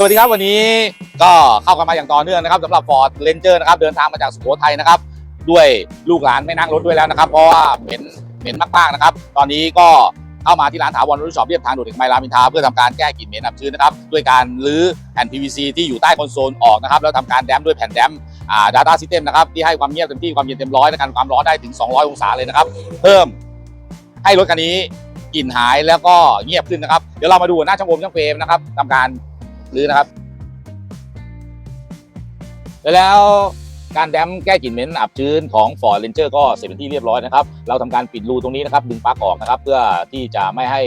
สวัสดีครับวันนี้ก็เข้ากันมาอย่างต่อเนื่องนะครับสำหรับ Ford Ranger นะครับเดินทางมาจากสุโขทัยนะครับ ด้วยลูกหลานไม่นั่งรถด้วยแล้วนะครับ เพราะว่าเหม็นเหม็นมากๆนะครับ ตอนนี้ก็เข้ามาที่ร้านถาวรรถช็อปเรียบทางด่วนเอกมัยรามอินทาเพื่อทำการแก้กลิ่นเหม็นอับชื้นนะครับด้วยการรื้อแผ่น PVC ที่อยู่ใต้คอนโซลออกนะครับแล้วทำการแดมด้วยแผ่นแดมอ่า data system นะครับที่ให้ความเงียบเต็มที่ความเย็นเต็มร้อยและการความร้อนได้ถึง 200 องศาเลยนะครับ เพิ่มให้รถคันนี้กลิ่นหายแล้วก็เงียบขึ้นนะครับ เดี๋ยวเรามาดูหน้าช่างโอมช่างเฟรมนะครับทำการ รื้อนะครับ แล้วการแดมแก้กลิ่นเหม็นอับชื้นของ Ford Ranger ก็เสร็จเป็นที่เรียบร้อยนะครับ เราทำการปิดรูตรงนี้นะครับ ดึงปลั๊กออกนะครับ เพื่อที่จะไม่ให้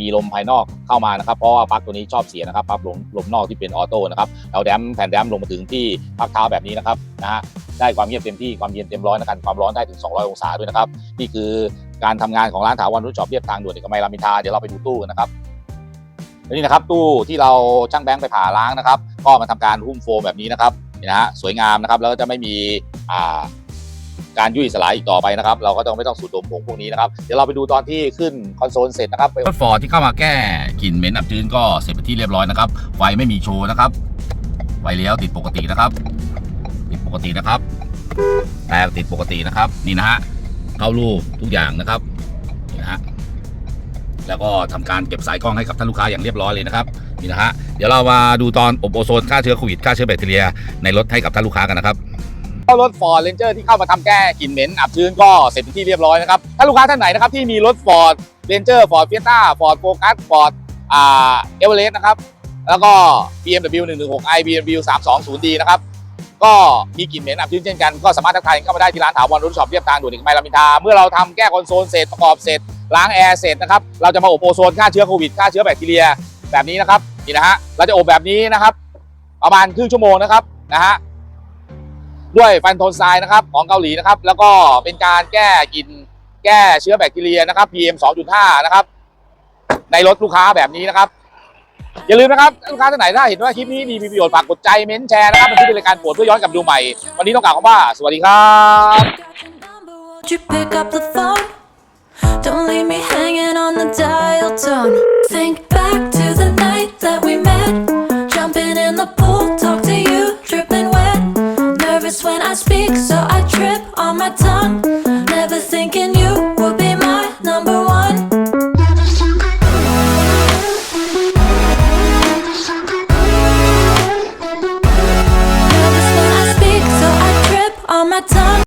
มีลมภายนอกเข้ามานะครับเพราะว่าปลั๊กตัวนี้ชอบเสียนะครับปลั๊กลมลมนอกที่เป็นออโต้นะครับเราแดมแผ่นแดมลงมาถึงที่พักเท้าแบบนี้นะครับนะฮะได้ความเงียบเต็มที่ความเย็นเต็มร้อยนะครับความร้อนได้ถึง 200 องศาด้วยนะครับนี่คือการทำงานของร้านถาวรรุ่ช็อปเรียบทางด่วนเอกมัยรามินทราเดี๋ยวเราไปดูตู้กันนะครับ นี่นะครับตู้ที่เราช่างแบงค์ไปผ่าล้างนะครับ ก็มาทำการหุ้มโฟมแบบนี้นะครับนี่นะฮะสวยงามนะครับแล้วก็จะไม่มีอ่าการยุ่ยสลายอีกต่อไปนะครับ เราก็ต้องไม่ต้องสูดดมผงพวกนี้นะครับ เดี๋ยวเราไปดูตอนที่ขึ้นคอนโซลเสร็จนะครับรถฟอร์ดที่เข้ามาแก้กลิ่นเหม็นอับชื้นก็เสร็จไปที่เรียบร้อยนะครับ ไฟไม่มีโชว์นะครับ ไฟเลี้ยวติดปกตินะครับ ติดปกตินะครับแต่ติดปกตินะครับ นี่นะฮะเข้ารูปทุกอย่างนะครับ แล้วก็ทำการเก็บสายกล้องให้กับท่านลูกค้าอย่างเรียบร้อยเลยนะครับนี่นะฮะเดี๋ยวเรามาดูตอนอบโอโซนฆ่าเชื้อโควิดฆ่าเชื้อแบคทีเรียในรถให้กับท่านลูกค้ากันนะครับรถ Ford Ranger ที่เข้ามาทำแก้กลิ่นเหม็นอับชื้นก็เสร็จเป็นที่เรียบร้อยนะครับถ้าลูกค้าท่านไหนนะครับที่มีรถ Ford Ranger Ford Fiesta Ford Focus Ford อ่า Everest นะครับแล้วก็ BMW 116i BMW 320d นะครับก็มีกลิ่นเหม็นอับชื้นเช่นกันก็สามารถทักทายเข้ามาได้ที่ร้านถาวรรถช็อปเรียบทางด่วนเอกมัยรามอินทราเมื่อเราทำแก้คอนโซลเสร็จประกอบเสร็จ ล้างแอร์เสร็จนะครับ เราจะมาอบโอโซนฆ่าเชื้อโควิดฆ่าเชื้อแบคทีเรียแบบนี้นะครับนี่นะฮะเราจะอบแบบนี้นะครับ ประมาณครึ่งชั่วโมงนะครับนะฮะด้วยฟันโทนไซน์นะครับของเกาหลีนะครับ แล้วก็เป็นการแก้กลิ่นแก้เชื้อแบคทีเรียนะครับ PM 2.5 นะครับ ในรถลูกค้าแบบนี้นะครับ อย่าลืมนะครับ ลูกค้าท่านไหนถ้าเห็นว่าคลิปนี้ดีมีประโยชน์ฝากกดใจเม้นแชร์นะครับมันคือเป็นรายการโปรดเพื่อย้อนกลับดูใหม่ วันนี้ต้องกล่าวคำว่า สวัสดีครับ Don't leave me hanging on the dial tone. Think back to the night that we met. Jumping in the pool, talk to you, dripping wet. Nervous when I speak, so I trip on my tongue.